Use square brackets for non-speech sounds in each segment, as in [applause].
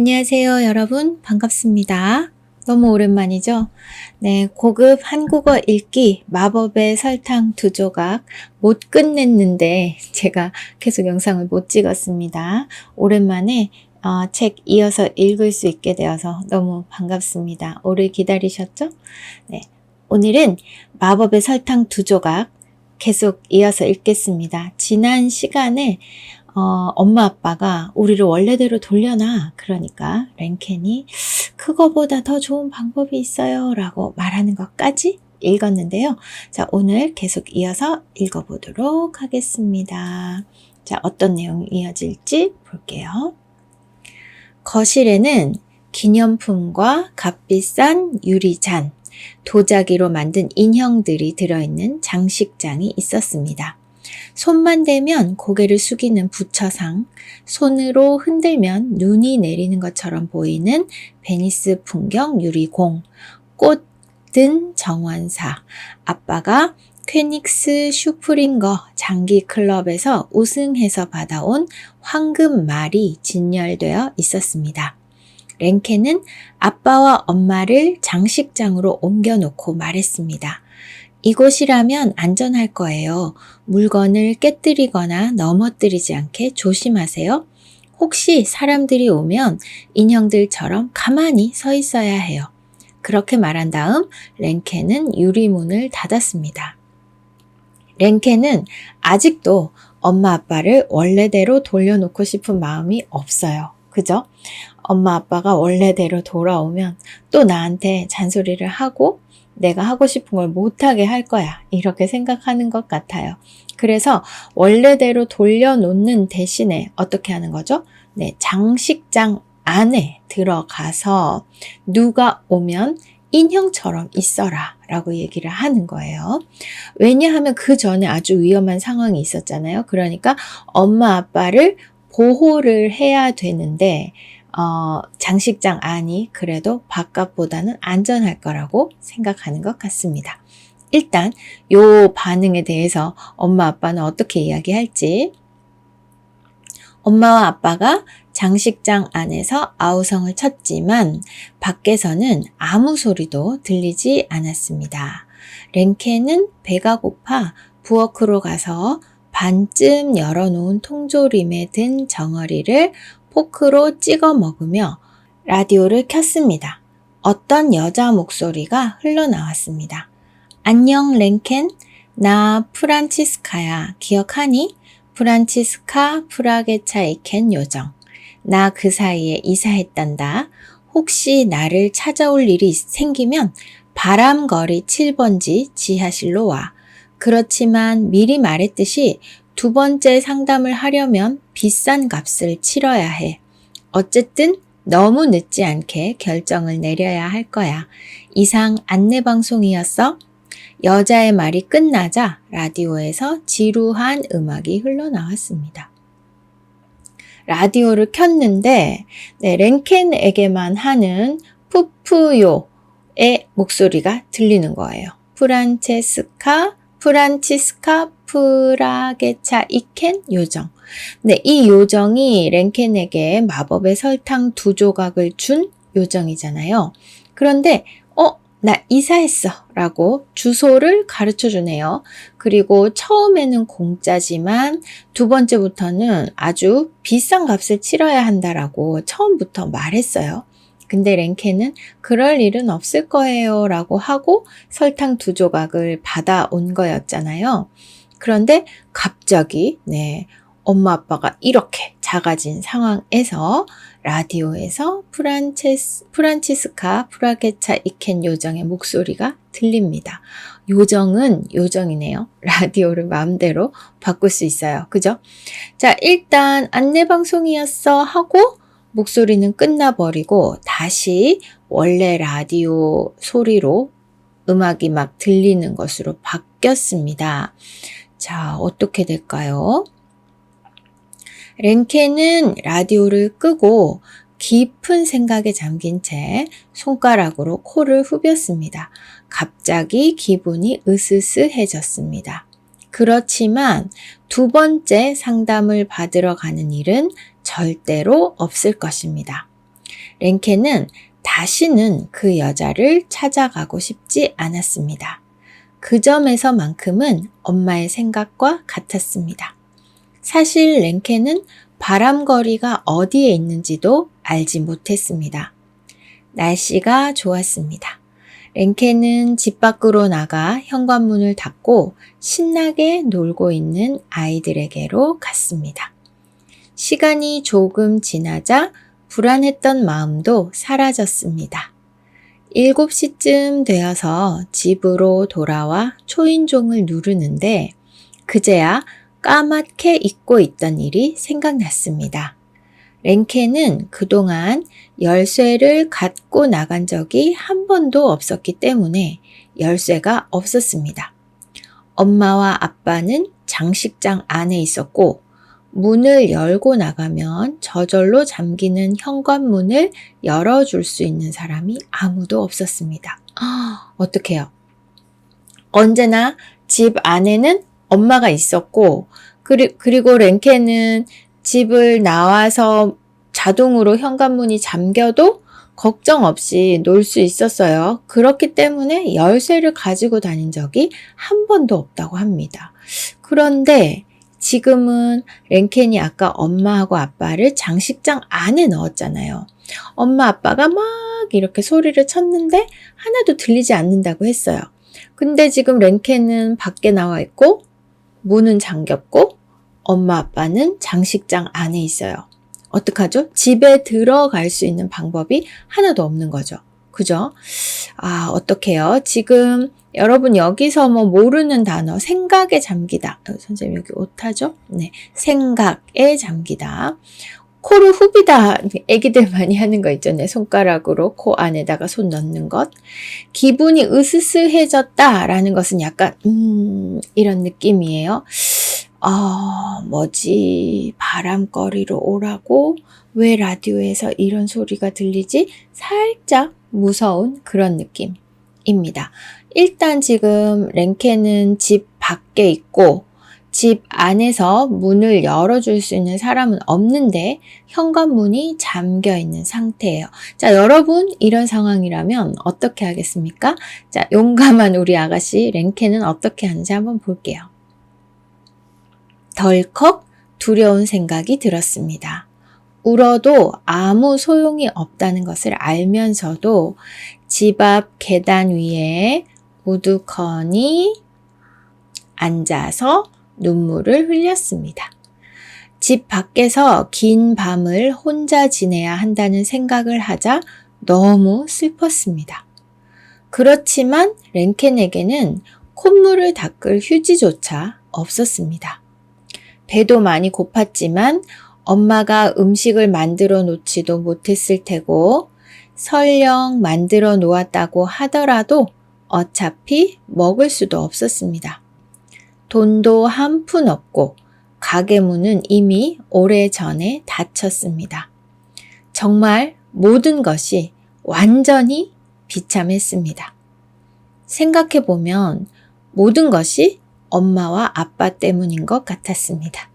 안녕하세요, 여러분. 반갑습니다. 너무 오랜만이죠? 네, 고급 한국어 읽기 마법의 설탕 두 조각 못 끝냈는데 제가 계속 영상을 못 찍었습니다. 오랜만에 어, 책 이어서 읽을 수 있게 되어서 너무 반갑습니다. 오래 기다리셨죠? 네, 오늘은 마법의 설탕 두 조각 계속 이어서 읽겠습니다. 지난 시간에 어, 엄마 아빠가 우리를 원래대로 돌려놔. 그러니까 랭켄이 그거보다 더 좋은 방법이 있어요. 라고 말하는 것까지 읽었는데요. 자, 오늘 계속 이어서 읽어보도록 하겠습니다. 자, 어떤 내용이 이어질지 볼게요. 거실에는 기념품과 값비싼 유리잔, 도자기로 만든 인형들이 들어있는 장식장이 있었습니다. 손만 대면 고개를 숙이는 부처상, 손으로 흔들면 눈이 내리는 것처럼 보이는 베니스 풍경 유리공, 꽃 든 정원사, 아빠가 퀘닉스 슈프링거 장기 클럽에서 우승해서 받아온 황금 말이 진열되어 있었습니다. 랭케는 아빠와 엄마를 장식장으로 옮겨놓고 말했습니다. 이곳이라면 안전할 거예요. 물건을 깨뜨리거나 넘어뜨리지 않게 조심하세요. 혹시 사람들이 오면 인형들처럼 가만히 서 있어야 해요. 그렇게 말한 다음 랭케는 유리문을 닫았습니다. 랭케는 아직도 엄마 아빠를 원래대로 돌려놓고 싶은 마음이 없어요. 그죠? 엄마 아빠가 원래대로 돌아오면 또 나한테 잔소리를 하고 내가 하고 싶은 걸 못하게 할 거야. 이렇게 생각하는 것 같아요. 그래서 원래대로 돌려놓는 대신에 어떻게 하는 거죠? 네, 장식장 안에 들어가서 누가 오면 인형처럼 있어라 라고 얘기를 하는 거예요. 왜냐하면 그 전에 아주 위험한 상황이 있었잖아요. 그러니까 엄마 아빠를 보호를 해야 되는데 어, 장식장 안이 그래도 바깥보다는 안전할 거라고 생각하는 것 같습니다. 일단 요 반응에 대해서 엄마 아빠는 어떻게 이야기할지 엄마와 아빠가 장식장 안에서 아우성을 쳤지만 밖에서는 아무 소리도 들리지 않았습니다. 랭케는 배가 고파 부엌으로 가서 반쯤 열어놓은 통조림에 든 정어리를 포크로 찍어 먹으며 라디오를 켰습니다. 어떤 여자 목소리가 흘러나왔습니다. 안녕 랭켄, 나 프란치스카야. 기억하니? 프란치스카 프라게차이켄 요정. 나 그 사이에 이사했단다. 혹시 나를 찾아올 일이 생기면 바람거리 7번지 지하실로 와. 그렇지만 미리 말했듯이 두 번째 상담을 하려면 비싼 값을 치러야 해. 어쨌든 너무 늦지 않게 결정을 내려야 할 거야. 이상 안내방송이었어? 여자의 말이 끝나자 라디오에서 지루한 음악이 흘러나왔습니다. 라디오를 켰는데 네, 랭켄에게만 하는 푸푸요의 목소리가 들리는 거예요. 프란체스카 프란치스카 프라게차 이켄 요정. 네, 이 요정이 랭켄에게 마법의 설탕 두 조각을 준 요정이잖아요. 그런데 어, 나 이사했어 라고 주소를 가르쳐 주네요. 그리고 처음에는 공짜지만 두 번째부터는 아주 비싼 값을 치러야 한다라고 처음부터 말했어요. 근데 랭케는 그럴 일은 없을 거예요 라고 하고 설탕 두 조각을 받아온 거였잖아요. 그런데 갑자기, 네, 엄마 아빠가 이렇게 작아진 상황에서 라디오에서 프란체스, 프란치스카 프라게차 이켄 요정의 목소리가 들립니다. 요정은 요정이네요. [laughs] 라디오를 마음대로 바꿀 수 있어요. 그죠? 자, 일단 안내방송이었어 하고 목소리는 끝나버리고 다시 원래 라디오 소리로 음악이 막 들리는 것으로 바뀌었습니다. 자, 어떻게 될까요? 랭케는 라디오를 끄고 깊은 생각에 잠긴 채 손가락으로 코를 후볐습니다. 갑자기 기분이 으스스해졌습니다. 그렇지만 두 번째 상담을 받으러 가는 일은 절대로 없을 것입니다. 랭케는 다시는 그 여자를 찾아가고 싶지 않았습니다. 그 점에서만큼은 엄마의 생각과 같았습니다. 사실 랭케는 바람거리가 어디에 있는지도 알지 못했습니다. 날씨가 좋았습니다. 랭케는 집 밖으로 나가 현관문을 닫고 신나게 놀고 있는 아이들에게로 갔습니다. 시간이 조금 지나자 불안했던 마음도 사라졌습니다. 7시쯤 되어서 집으로 돌아와 초인종을 누르는데 그제야 까맣게 잊고 있던 일이 생각났습니다. 랭케는 그동안 열쇠를 갖고 나간 적이 한 번도 없었기 때문에 열쇠가 없었습니다. 엄마와 아빠는 장식장 안에 있었고 문을 열고 나가면 저절로 잠기는 현관문을 열어줄 수 있는 사람이 아무도 없었습니다. 아, 어떡해요? 언제나 집 안에는 엄마가 있었고, 그리, 그리고 랭케는 집을 나와서 자동으로 현관문이 잠겨도 걱정 없이 놀 수 있었어요. 그렇기 때문에 열쇠를 가지고 다닌 적이 한 번도 없다고 합니다. 그런데 지금은 랭켄이 아까 엄마하고 아빠를 장식장 안에 넣었잖아요. 엄마 아빠가 막 이렇게 소리를 쳤는데 하나도 들리지 않는다고 했어요. 근데 지금 랭켄은 밖에 나와 있고 문은 잠겼고 엄마 아빠는 장식장 안에 있어요. 어떡하죠? 집에 들어갈 수 있는 방법이 하나도 없는 거죠. 그죠? 아, 어떡해요? 지금 여러분 여기서 뭐 모르는 단어 생각에 잠기다. 어, 선생님 여기 오타죠? 네. 생각에 잠기다. 코를 후비다. 애기들 [laughs] 많이 하는 거. 네. 손가락으로 코 안에다가 손 넣는 것. 기분이 으스스해졌다 라는 것은 약간 음 이런 느낌이에요. 아, 뭐지? 바람거리로 오라고? 왜 라디오에서 이런 소리가 들리지? 살짝 무서운 그런 느낌입니다. 일단 지금 랭케는 집 밖에 있고 집 안에서 문을 열어줄 수 있는 사람은 없는데 현관문이 잠겨 있는 상태예요. 자, 여러분 이런 상황이라면 어떻게 하겠습니까? 자, 용감한 우리 아가씨 랭케는 어떻게 하는지 한번 볼게요. 덜컥 두려운 생각이 들었습니다. 울어도 아무 소용이 없다는 것을 알면서도 집 앞 계단 위에 우두커니 앉아서 눈물을 흘렸습니다. 집 밖에서 긴 밤을 혼자 지내야 한다는 생각을 하자 너무 슬펐습니다. 그렇지만 랭켄에게는 콧물을 닦을 휴지조차 없었습니다. 배도 많이 고팠지만 엄마가 음식을 만들어 놓지도 못했을 테고 설령 만들어 놓았다고 하더라도 어차피 먹을 수도 없었습니다. 돈도 한 푼 없고 가게 문은 이미 오래 전에 닫혔습니다. 정말 모든 것이 완전히 비참했습니다. 생각해보면 모든 것이 엄마와 아빠 때문인 것 같았습니다.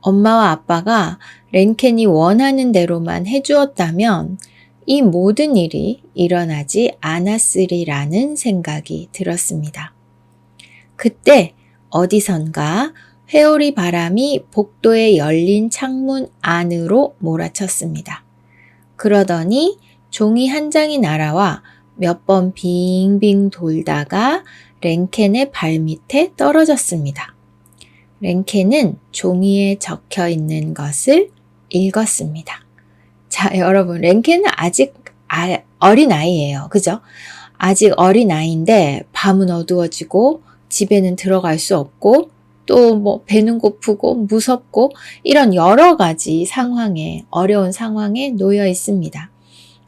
엄마와 아빠가 랭켄이 원하는 대로만 해주었다면 이 모든 일이 일어나지 않았으리라는 생각이 들었습니다. 그때 어디선가 회오리 바람이 복도에 열린 창문 안으로 몰아쳤습니다. 그러더니 종이 한 장이 날아와 몇 번 빙빙 돌다가 랭켄의 발밑에 떨어졌습니다. 랭켄은 종이에 적혀 있는 것을 읽었습니다. 자, 여러분, 랭켄은 아직 아, 어린 아이예요. 그죠? 아직 어린 아이인데 밤은 어두워지고 집에는 들어갈 수 없고 또 뭐 배는 고프고 무섭고 이런 여러 가지 상황에 어려운 상황에 놓여 있습니다.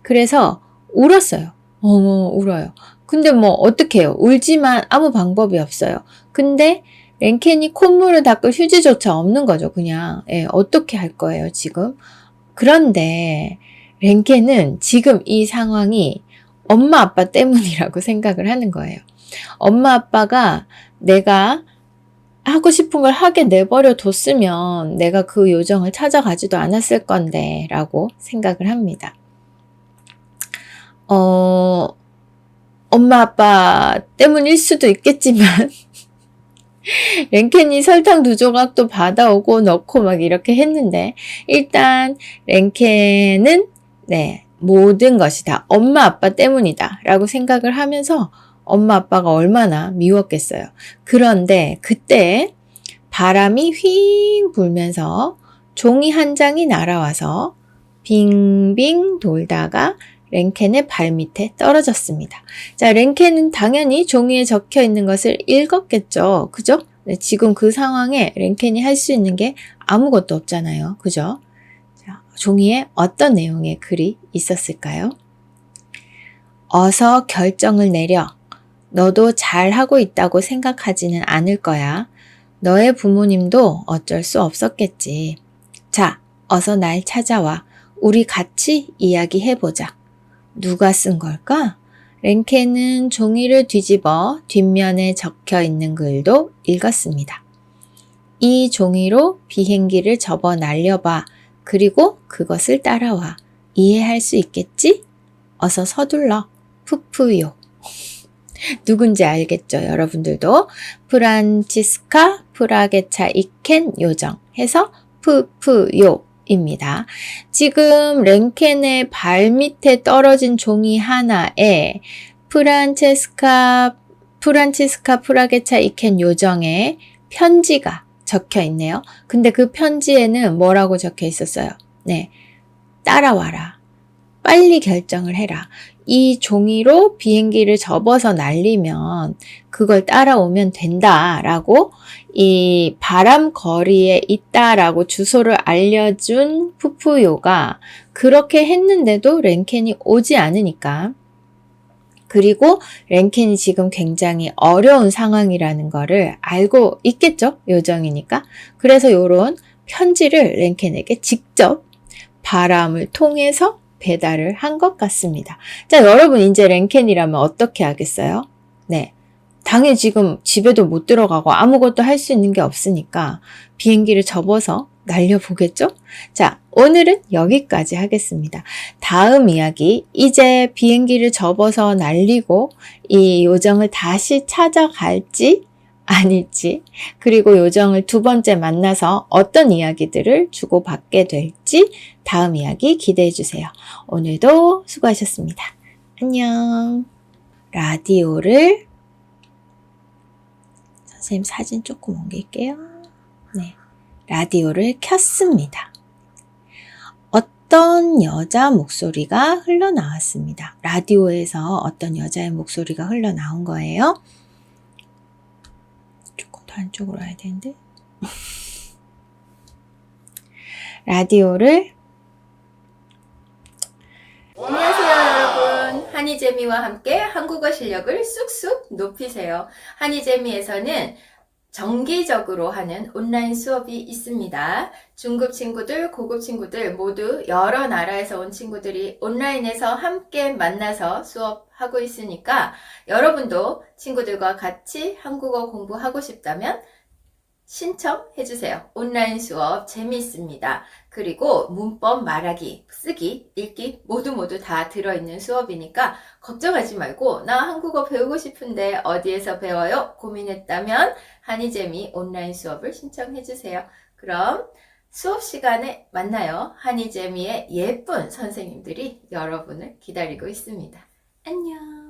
그래서 울었어요. 어머 울어요. 근데 뭐 어떡해요. 울지만 아무 방법이 없어요. 근데 랭켄이 콧물을 닦을 휴지조차 없는 거죠. 그냥 예, 어떻게 할 거예요 지금. 그런데 랭켄은 지금 이 상황이 엄마 아빠 때문이라고 [laughs] 생각을 하는 거예요. 엄마 아빠가 내가 하고 싶은 걸 하게 내버려 뒀으면 내가 그 요정을 찾아가지도 않았을 건데 라고 생각을 합니다. 어, 엄마 아빠 때문일 수도 있겠지만, [laughs] 랭켄이 설탕 두 조각도 받아오고 넣고 막 이렇게 했는데, 일단 랭켄은, 네, 모든 것이 다 엄마 아빠 때문이다 라고 생각을 하면서 엄마 아빠가 얼마나 미웠겠어요. 그런데 그때 바람이 휘잉 불면서 종이 한 장이 날아와서 빙빙 돌다가 랭켄의 발 밑에 떨어졌습니다. 자, 랭켄은 당연히 종이에 적혀 있는 것을 읽었겠죠. 그죠? 네, 지금 그 상황에 랭켄이 할 수 있는 게 아무것도 없잖아요. 그죠? 자, 종이에 어떤 내용의 글이 있었을까요? 어서 결정을 내려. 너도 잘하고 있다고 생각하지는 않을 거야. 너의 부모님도 어쩔 수 없었겠지. 자, 어서 날 찾아와. 우리 같이 이야기해보자. 누가 쓴 걸까? 랭케는 종이를 뒤집어 뒷면에 적혀 있는 글도 읽었습니다. 이 종이로 비행기를 접어 날려봐. 그리고 그것을 따라와. 이해할 수 있겠지? 어서 서둘러. 푸푸요. [laughs] 누군지 알겠죠, 여러분들도? 프란치스카 프라게차 이켄 요정 해서 푸푸요 입니다. 지금 랭켄의 발 밑에 떨어진 종이 하나에 프란체스카 프란치스카 프라게차 이켄 요정의 편지가 적혀 있네요. 근데 그 편지에는 뭐라고 적혀 있었어요? 네. 따라와라. 빨리 결정을 해라. 이 종이로 비행기를 접어서 날리면 그걸 따라오면 된다라고 이 바람 거리에 있다라고 주소를 알려준 푸푸요가 그렇게 했는데도 랭켄이 오지 않으니까 그리고 랭켄이 지금 굉장히 어려운 상황이라는 거를 알고 있겠죠? 요정이니까. 그래서 요런 편지를 랭켄에게 직접 바람을 통해서 배달을 한 것 같습니다. 자, 여러분 이제 랭켄이라면 어떻게 하겠어요? 네. 당연히 지금 집에도 못 들어가고 아무것도 할 수 있는 게 없으니까 비행기를 접어서 날려보겠죠? 자, 오늘은 여기까지 하겠습니다. 다음 이야기, 이제 비행기를 접어서 날리고 이 요정을 다시 찾아갈지 아닐지, 그리고 요정을 두 번째 만나서 어떤 이야기들을 주고받게 될지 다음 이야기 기대해 주세요. 오늘도 수고하셨습니다. 안녕. 라디오를 선생님 사진 조금 옮길게요. 네. 라디오를 켰습니다. 어떤 여자 목소리가 흘러나왔습니다. 라디오에서 어떤 여자의 목소리가 흘러나온 거예요. 안쪽으로 와야 되는데. [laughs] 라디오를 안녕하세요 여러분 한이재미와 함께 한국어 실력을 쑥쑥 높이세요 한이재미에서는 정기적으로 하는 온라인 수업이 있습니다. 중급 친구들 고급 친구들 모두 여러 나라에서 온 친구들이 온라인에서 함께 만나서 수업하고 있으니까 여러분도 친구들과 같이 한국어 공부하고 싶다면 신청해주세요. 온라인 수업 재미있습니다. 그리고 문법 말하기, 쓰기, 읽기 모두 모두 다 들어있는 수업이니까 걱정하지 말고 나 한국어 배우고 싶은데 어디에서 배워요? 고민했다면 한이재미 온라인 수업을 신청해주세요. 그럼 수업 시간에 만나요. 한이재미의 예쁜 선생님들이 여러분을 기다리고 있습니다. 안녕.